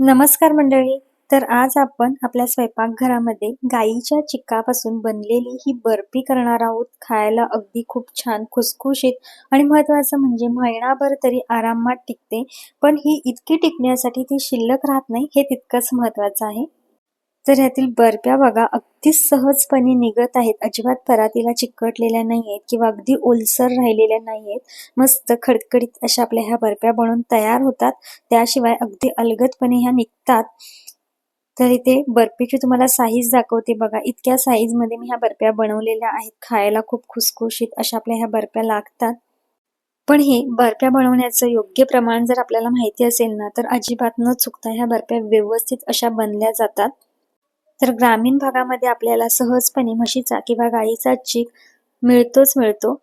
नमस्कार मंडळी. तर आज आपण आपल्या स्वयंपाकघरामध्ये गाईच्या चिक्कापासून बनलेली ही बर्फी करणार आहोत. खायला अगदी खूप छान खुसखुशीत आणि महत्वाचं म्हणजे महिनाभर तरी आरामात टिकते. पण ही इतकी टिकण्यासाठी ती शिल्लक राहत नाही हे तितकंच महत्वाचं आहे. तर ह्यातील बर्फ्या बघा अगदी सहजपणे निघत आहेत. अजिबात परातीला चिकटलेल्या नाही आहेत किंवा अगदी ओलसर राहिलेल्या नाही आहेत मस्त खडखडीत अशा आपल्या ह्या बर्फ्या बनवून तयार होतात. त्याशिवाय अगदी अलगदपणे ह्या निघतात. तर इथे बर्फीची तुम्हाला साईज दाखवते बघा. इतक्या साईजमध्ये मी ह्या बर्फ्या बनवलेल्या आहेत. खायला खूप खुसखुशीत अशा आपल्या ह्या बर्फ्या लागतात. पण हे बर्फ्या बनवण्याचं योग्य प्रमाण जर आपल्याला माहिती असेल ना तर अजिबात न चुकता ह्या बर्फ्या व्यवस्थित अशा बनल्या जातात. तर ग्रामीण भागामध्ये आपल्याला सहजपणे म्हशीचा किंवा गाईचा चीक मिळतोच मिळतो.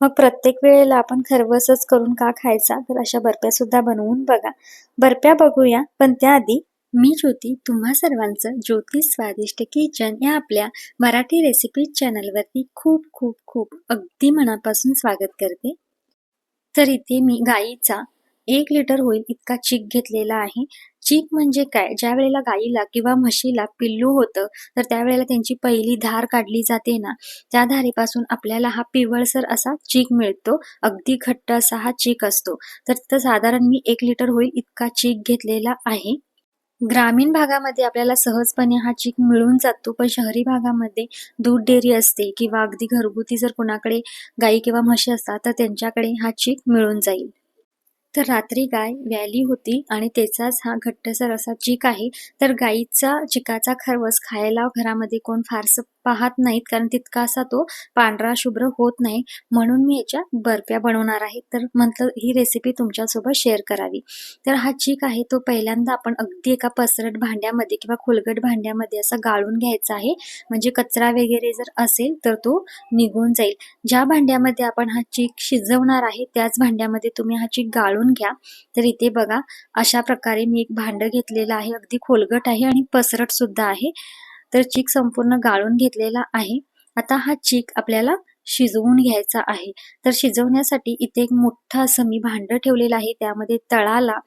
मग प्रत्येक वेळेला आपण खरवसच करून का खायचा? तर अशा बर्फ्या सुद्धा बनवून बघा. बर्फ्या बघूया पण त्याआधी मी ज्योती तुम्हा सर्वांचं ज्योती स्वादिष्ट किचन या आपल्या मराठी रेसिपी चॅनलवरती खूप खूप खूप अगदी मनापासून स्वागत करते. तर इथे मी गाईचा एक लिटर होईल इतका चीक घेतलेला आहे. चीक म्हणजे काय? ज्या वेळेला गाईला किंवा म्हशीला पिल्लू होतं तर त्यावेळेला त्यांची पहिली धार काढली जाते ना. त्या धारेपासून आपल्याला हा पिवळसर असा चीक मिळतो. अगदी घट्ट असा हा चीक असतो. तर तिथं साधारण मी एक लिटर होईल इतका चीक घेतलेला आहे. ग्रामीण भागामध्ये आपल्याला सहजपणे हा चीक मिळून जातो पण शहरी भागामध्ये दूध डेअरी असते किंवा अगदी घरगुती जर कोणाकडे गाई किंवा म्हशी असतात तर त्यांच्याकडे हा चीक मिळून जाईल. तर रात्री गाय व्याली होती आणि त्याचाच हा घट्टसर असा चिक आहे. तर गाईचा चिकाचा खरवस खायला घरामध्ये कोण फारसं पाहत नाहीत कारण तितका असा तो पांढरा शुभ्र होत नाही. म्हणून मी याच्या बर्फ्या बनवणार आहे. तर म्हटलं ही रेसिपी तुमच्यासोबत शेअर करावी. तर हा चीक आहे तो पहिल्यांदा आपण अगदी एका पसरट भांड्यामध्ये किंवा खोलगट भांड्यामध्ये असा गाळून घ्यायचा आहे. म्हणजे कचरा वगैरे जर असेल तर तो निघून जाईल. ज्या भांड्यामध्ये आपण हा चीक शिजवणार आहे त्याच भांड्यामध्ये तुम्ही हा चीक गाळून घ्या. तर इथे बघा अशा प्रकारे मी एक भांड घेतलेलं आहे. अगदी खोलगट आहे आणि पसरट सुद्धा आहे. तर चीक संपूर्ण गाळून घेतलेला आहे. आता हा चीक आपल्याला शिजवून घ्यायचा आहे. तर शिजवण्यासाठी इथे एक मोठं असं मी भांड ठेवलेलं आहे. त्यामध्ये तळाला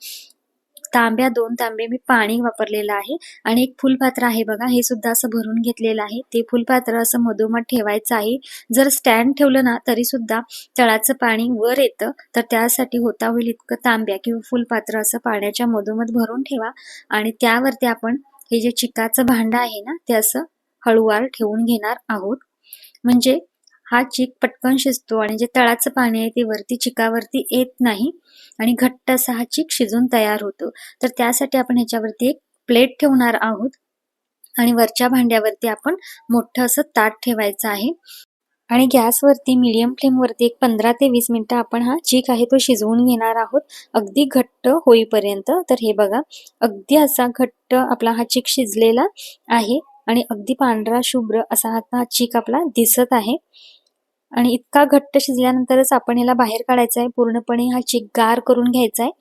तांब्या दोन तांबे मी पाणी वापरलेलं आहे. आणि एक फुलपात्र आहे बघा हे सुद्धा असं भरून घेतलेलं आहे. ते फुलपात्र असं मधोमध ठेवायचं आहे. जर स्टँड ठेवलं ना तरी सुद्धा तळाचं पाणी वर येतं. तर त्यासाठी होता होईल इतकं तांब्या किंवा फुलपात्र असं पाण्याच्या मधोमध भरून ठेवा. आणि त्यावरती आपण हे जे चिकाचं भांड आहे ना ते असं हळूवार ठेवून घेणार आहोत. म्हणजे हा चिक पटकन शिजतो आणि जे तळाचं पाणी आहे ते वरती चिकावरती येत नाही आणि घट्ट असा हा चिक शिजून तयार होतो. तर त्यासाठी आपण ह्याच्यावरती एक प्लेट ठेवणार आहोत आणि वरच्या भांड्यावरती आपण मोठं असं ताट ठेवायचं आहे. आणि गॅसवरती मीडियम फ्लेमवरती एक पंधरा ते वीस मिनटं आपण हा चीक आहे तो शिजवून घेणार आहोत अगदी घट्ट होईपर्यंत तर हे बघा अगदी असा घट्ट आपला हा चीक शिजलेला आहे आणि अगदी पांढरा शुभ्र असा हा चीक आपला दिसत आहे. आणि इतका घट्ट शिजल्यानंतरच आपण याला बाहेर काढायचा आहे पूर्णपणे हा चीक गार करून घ्यायचा आहे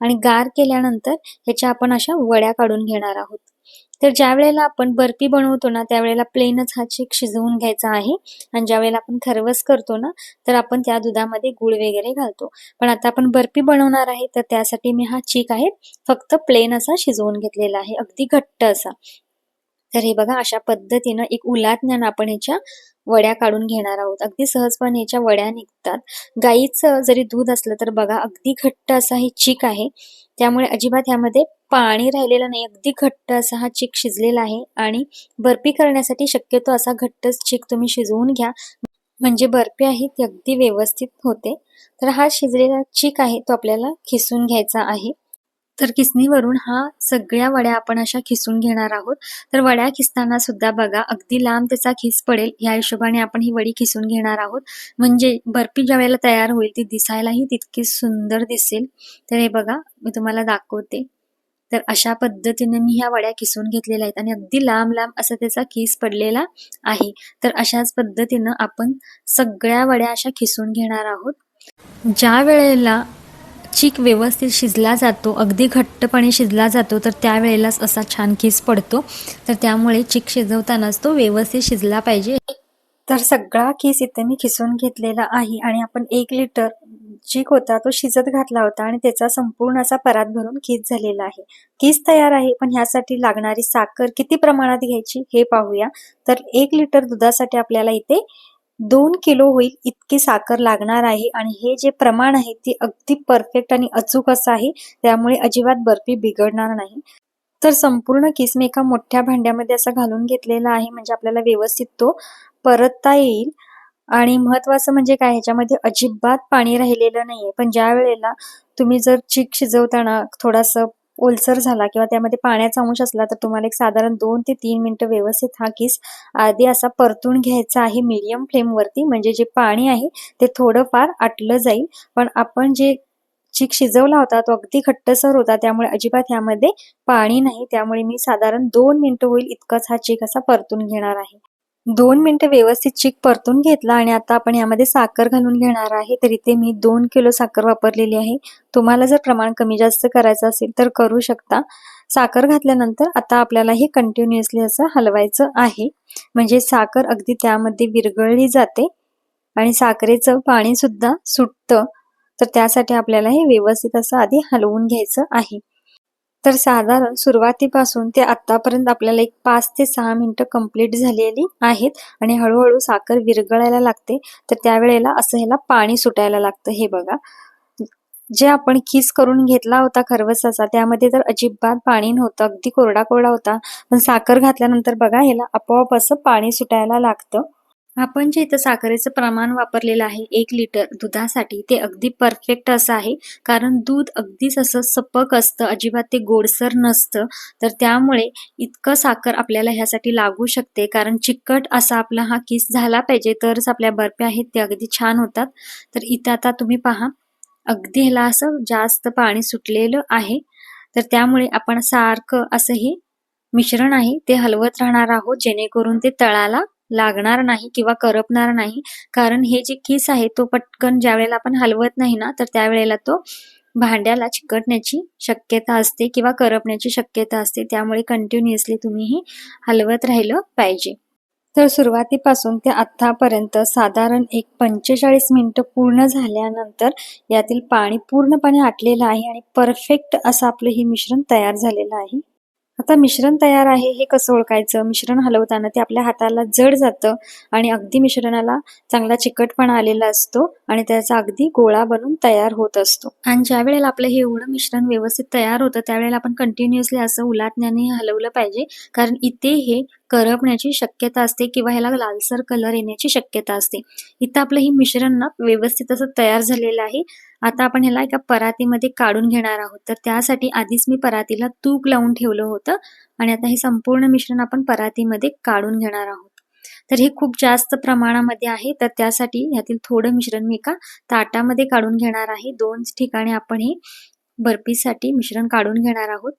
आणि गार केल्यानंतर ह्याच्या आपण अशा वड्या काढून घेणार आहोत. तर ज्या वेळेला आपण बर्फी बनवतो ना त्यावेळेला प्लेनच हा चिक शिजवून घ्यायचा आहे. आणि ज्या वेळेला आपण खरवस करतो ना तर आपण त्या दुधामध्ये गुळ वगैरे घालतो. पण आता आपण बर्फी बनवणार आहे तर त्यासाठी मी हा चीक आहे फक्त प्लेन असा शिजवून घेतलेला आहे. अगदी घट्ट असा. तर हे बघा अशा पद्धतीनं एक उलाटण्यानं आपण ह्याच्या वड्या काढून घेणार आहोत. अगदी सहजपणे ह्याच्या वड्या निघतात. गाईचं जरी दूध असलं तर बघा अगदी घट्ट असा हे चीक आहे. त्यामुळे अजिबात ह्यामध्ये पाणी राहिलेलं नाही. अगदी घट्ट असा हा चीक शिजलेला आहे आणि बर्फी करण्यासाठी शक्यतो असा घट्टच चीक तुम्ही शिजवून घ्या. म्हणजे बर्फी आहे ती अगदी व्यवस्थित होते. तर हा शिजलेला चीक आहे तो आपल्याला खिसून घ्यायचा आहे. तर किसणीवरून हा सगळ्या वड्या आपण अशा खिसून घेणार आहोत. तर वड्या खिसताना सुद्धा बघा अगदी लांब त्याचा खिस पडेल. या हिशोबाने आपण ही वडी खिसून घेणार आहोत. म्हणजे बर्फी ज्या वेळेला तयार होईल ती दिसायलाही तितकी सुंदर दिसेल. तर हे बघा मी तुम्हाला दाखवते. तर अशा पद्धतीने मी ह्या वड्या किसून घेतलेल्या आहेत आणि अगदी लांब लांब असा त्याचा किस पडलेला आहे. तर अशाच पद्धतीनं आपण सगळ्या वड्या अशा खिसून घेणार आहोत. ज्या वेळेला चीक व्यवस्थित शिजला जातो अगदी घट्टपणे शिजला जातो तर त्यावेळेलाच असा छान खीस पडतो. तर त्यामुळे चीक शिजवतानाच तो व्यवस्थित शिजला पाहिजे. तर सगळा केस इथे मी खिसून घेतलेला आहे आणि आपण एक लिटर चीक होता तो शिजत घातला होता आणि त्याचा संपूर्ण असा परात भरून खीस झालेला आहे. खीस तयार आहे पण ह्यासाठी लागणारी साखर किती प्रमाणात घ्यायची हे पाहूया. तर एक लिटर दुधासाठी आपल्याला इथे दोन किलो होईल इतकी साखर लागणार आहे आणि हे जे प्रमाण आहे ते अगदी परफेक्ट आणि अचूक असं आहे. त्यामुळे अजिबात बर्फी बिघडणार नाही. तर संपूर्ण किस मी एका मोठ्या भांड्यामध्ये असं घालून घेतलेला आहे म्हणजे आपल्याला व्यवस्थित तो परतता येईल. आणि महत्वाचं म्हणजे काय ह्याच्यामध्ये अजिबात पाणी राहिलेलं नाहीये. पण ज्या वेळेला तुम्ही जर चीक शिजवताना थोडासा ओलसर झाला किंवा त्यामध्ये पाण्याचा अंश असला तर तुम्हाला एक साधारण दोन ते तीन मिनिटं व्यवस्थित हा किस आधी असा परतून घ्यायचा आहे मीडियम फ्लेमवरती म्हणजे जे पाणी आहे ते थोडंफार आटलं जाईल. पण आपण जे चीक शिजवला होता तो अगदी घट्टसर होता त्यामुळे अजिबात ह्यामध्ये पाणी नाही. त्यामुळे मी साधारण दोन मिनिटं होईल इतकाच हा चीक असा परतून घेणार आहे. दोन मिनटं व्यवस्थित चीक परतून घेतला आणि आता आपण यामध्ये साखर घालून घेणार आहे. तर इथे मी दोन किलो साखर वापरलेली आहे. तुम्हाला जर प्रमाण कमी जास्त करायचं असेल तर करू शकता. साखर घातल्यानंतर आता आपल्याला हे कंटिन्युअसली असं हलवायचं आहे. म्हणजे साखर अगदी त्यामध्ये विरघळली जाते आणि साखरेचं पाणी सुद्धा सुटतं. तर त्यासाठी आपल्याला हे व्यवस्थित असं आधी हलवून घ्यायचं आहे. तर साधारण सुरुवातीपासून ते आतापर्यंत आपल्याला एक पाच ते सहा मिनिटं कंप्लीट झालेली आहेत. आणि हळूहळू साखर विरघळायला लागते. तर त्यावेळेला असं ह्याला पाणी सुटायला लागतं हे बघा. जे आपण खीस करून घेतला होता खरवसाचा त्यामध्ये तर अजिबात पाणी नव्हतं. अगदी कोरडा कोरडा होता. पण साखर घातल्यानंतर बघा ह्याला आपोआप असं पाणी सुटायला लागतं. आपण जे इथं साखरेचं प्रमाण वापरलेलं आहे एक लिटर दुधासाठी ते अगदी परफेक्ट असं आहे. कारण दूध अगदीच असं सपक असतं अजिबात ते गोडसर नसतं. तर त्यामुळे इतकं साखर आपल्याला ह्यासाठी लागू शकते. कारण चिकट असा आपला हा किस झाला पाहिजे तरच आपल्या बर्फ्या आहेत ते अगदी छान होतात. तर इथं आता तुम्ही पहा अगदी ह्याला असं जास्त पाणी सुटलेलं आहे. तर त्यामुळे आपण सारखं असं हे मिश्रण आहे ते हलवत राहणार आहोत जेणेकरून ते तळाला लागणार नाही किंवा करपणार नाही. कारण हे जे खिस आहे तो पटकन ज्या वेळेला आपण हलवत नाही ना तर त्यावेळेला तो भांड्याला चिकटण्याची शक्यता असते किंवा करपण्याची शक्यता असते. त्यामुळे कंटिन्युअसली तुम्ही हे हलवत राहिलं पाहिजे. तर सुरुवातीपासून ते आत्तापर्यंत साधारण एक पंचेचाळीस मिनिटं पूर्ण झाल्यानंतर यातील पाणी पूर्णपणे आटलेलं आहे आणि परफेक्ट असं आपलं हे मिश्रण तयार झालेलं आहे. आता मिश्रण तयार आहे हे कसं ओळखायचं? मिश्रण हलवताना ते आपल्या हाताला जड जातं आणि अगदी मिश्रणाला चांगला चिकटपणा आलेला असतो आणि त्याचा अगदी गोळा बनून तयार होत असतो. आणि ज्या वेळेला आपलं हे एवढं मिश्रण व्यवस्थित तयार होतं त्यावेळेला आपण कंटिन्युअसली असं उलाटण्याने हलवलं पाहिजे. कारण इथे हे करपण्याची शक्यता असते किंवा ह्याला लालसर कलर येण्याची शक्यता असते. इथं आपलं हे मिश्रण ना व्यवस्थित असं तयार झालेलं आहे. आता आपण ह्याला एका परातीमध्ये काढून घेणार आहोत. तर त्यासाठी आधीच मी परातीला तूप लावून ठेवलं होतं आणि आता हे संपूर्ण मिश्रण आपण परातीमध्ये काढून घेणार आहोत. तर हे खूप जास्त प्रमाणामध्ये आहे तर त्यासाठी ह्यातील थोडं मिश्रण मी एका ताटामध्ये काढून घेणार आहे. दोन ठिकाणी आपण हे बर्फीसाठी मिश्रण काढून घेणार आहोत.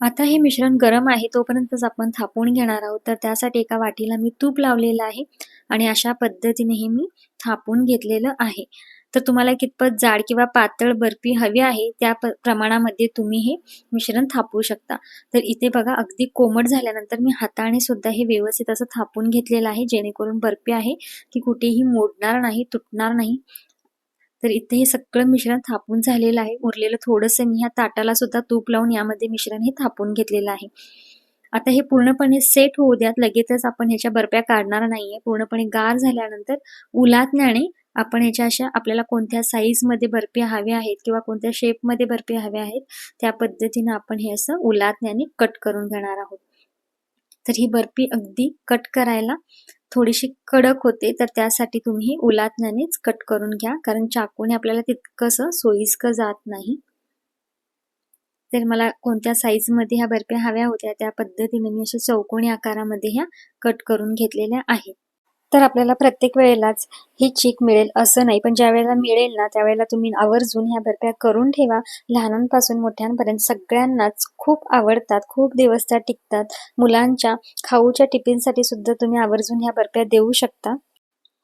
आता हे मिश्रण गरम आहे तोपर्यंतच आपण थापून घेणार आहोत. तर त्यासाठी एका वाटीला मी तूप लावलेलं आहे आणि अशा पद्धतीने हे मी थापून घेतलेलं आहे. तर तुम्हाला कितपत जाड किंवा पातळ बर्फी हवी आहे त्या प्रमाणामध्ये तुम्ही हे मिश्रण थापवू शकता. तर इथे बघा अगदी कोमट झाल्यानंतर मी हाताने सुद्धा हे व्यवस्थित असं थापून घेतलेलं आहे जेणेकरून बर्फी आहे की कुठेही मोडणार नाही तुटणार नाही. तर इथे हे सगळं मिश्रण थापून झालेलं आहे. उरलेलं थोडंसं मी ह्या ताटाला सुद्धा तूप लावून यामध्ये मिश्रण हे थापून घेतलेलं आहे. आता हे पूर्णपणे सेट होऊ द्यात लगेचच आपण ह्याच्या बर्फ्या काढणार नाहीये. पूर्णपणे गार झाल्यानंतर उलातण्याने आपण याच्या अशा आपल्याला कोणत्या साईजमध्ये बर्फी हव्या आहेत किंवा कोणत्या शेपमध्ये बर्फी हव्या आहेत त्या पद्धतीने आपण हे असं उलातण्याने कट करून घेणार आहोत. तर ही बर्फी अगदी कट करायला थोडीशी कडक होते तर त्यासाठी तुम्ही उलातण्यानेच कट करून घ्या कारण चाकूने आपल्याला तितकंसं सोयीस्कर जात नाही. तर मला कोणत्या साईजमध्ये ह्या बर्फ्या हव्या होत्या त्या पद्धतीने मी अशा चौकोनी आकारामध्ये ह्या कट करून घेतलेल्या आहेत. तर आपल्याला प्रत्येक वेळेलाच ही चीक मिळेल असं नाही. पण ज्या वेळेला मिळेल ना त्यावेळेला तुम्ही आवर्जून ह्या बर्फ्या करून ठेवा. लहानांपासून मोठ्यांपर्यंत सगळ्यांनाच खूप आवडतात खूप दिवस त्या टिकतात. मुलांच्या खाऊच्या टिफिनसाठी सुद्धा तुम्ही आवर्जून ह्या बर्फ्या देऊ शकता.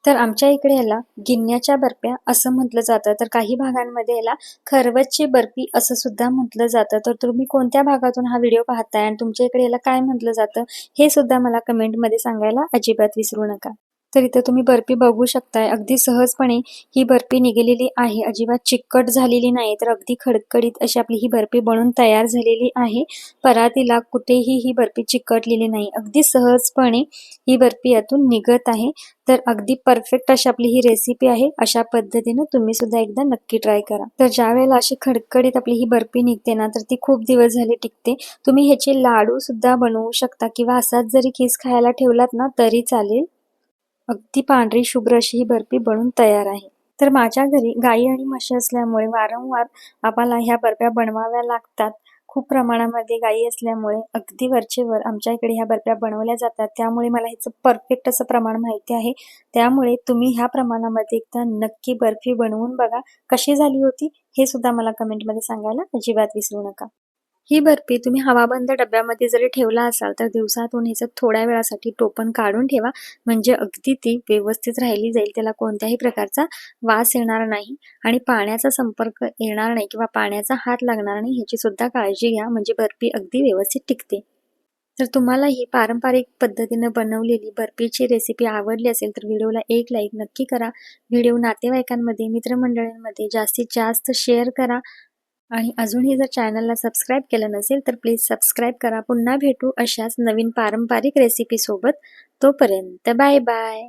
तर आमच्या इकडे याला गिन्याच्या बर्फ्या असं म्हटलं जातं. तर काही भागांमध्ये याला खरवतची बर्फी असं सुद्धा म्हटलं जातं. तर तुम्ही कोणत्या भागातून हा व्हिडिओ पाहताय आणि तुमच्या इकडे याला काय म्हटलं जातं हे सुद्धा मला कमेंटमध्ये सांगायला अजिबात विसरू नका. तर इथं तुम्ही बर्फी बघू शकताय. अगदी सहजपणे ही बर्फी निघालेली आहे. अजिबात चिकट झालेली नाही तर अगदी खडखडीत अशी आपली ही बर्फी बनून तयार झालेली आहे. परातीला कुठेही ही बर्फी चिकटलेली नाही. अगदी सहजपणे ही बर्फी यातून निघत आहे. तर अगदी परफेक्ट अशी आपली ही रेसिपी आहे. अशा पद्धतीनं तुम्ही सुद्धा एकदा नक्की ट्राय करा. तर ज्या वेळेला अशी खडखडीत आपली ही बर्फी निघते ना तर ती खूप दिवस झाले टिकते. तुम्ही ह्याचे लाडू सुद्धा बनवू शकता किंवा असाच जरी खीस खायला ठेवलात ना तरी चालेल. अगदी पांढरी शुभ्र अशी ही बर्फी बनून तयार आहे. तर माझ्या घरी गाई आणि म्हशी असल्यामुळे वारंवार आम्हाला ह्या बर्फ्या बनवाव्या लागतात. खूप प्रमाणामध्ये गाई असल्यामुळे अगदी वरचेवर आमच्या इकडे ह्या बर्फ्या बनवल्या जातात. त्यामुळे मला ह्याचं परफेक्ट असं प्रमाण माहिती आहे. त्यामुळे तुम्ही ह्या प्रमाणामध्ये एकदा नक्की बर्फी बनवून बघा कशी झाली होती हे सुद्धा मला कमेंटमध्ये सांगायला अजिबात विसरू नका. ही बर्फी तुम्ही हवाबंद डब्यामध्ये जरी ठेवला असाल तर दिवसातून ह्याचं थोड्या वेळासाठी टोपण काढून ठेवा. म्हणजे अगदी ती व्यवस्थित राहिली जाईल. त्याला कोणत्याही प्रकारचा वास येणार नाही आणि पाण्याचा संपर्क येणार नाही किंवा पाण्याचा हात लागणार नाही ह्याची सुद्धा काळजी घ्या. म्हणजे बर्फी अगदी व्यवस्थित टिकते. तर तुम्हाला ही पारंपरिक पद्धतीनं बनवलेली बर्फीची रेसिपी आवडली असेल तर व्हिडिओला एक लाईक नक्की करा. व्हिडिओ नातेवाईकांमध्ये मित्रमंडळींमध्ये जास्तीत जास्त शेअर करा. आणि अजूनही जर चॅनलला सबस्क्राईब केलं नसेल तर प्लीज सबस्क्राईब करा. पुन्हा भेटू अशाच नवीन पारंपरिक रेसिपीसोबत तोपर्यंत बाय बाय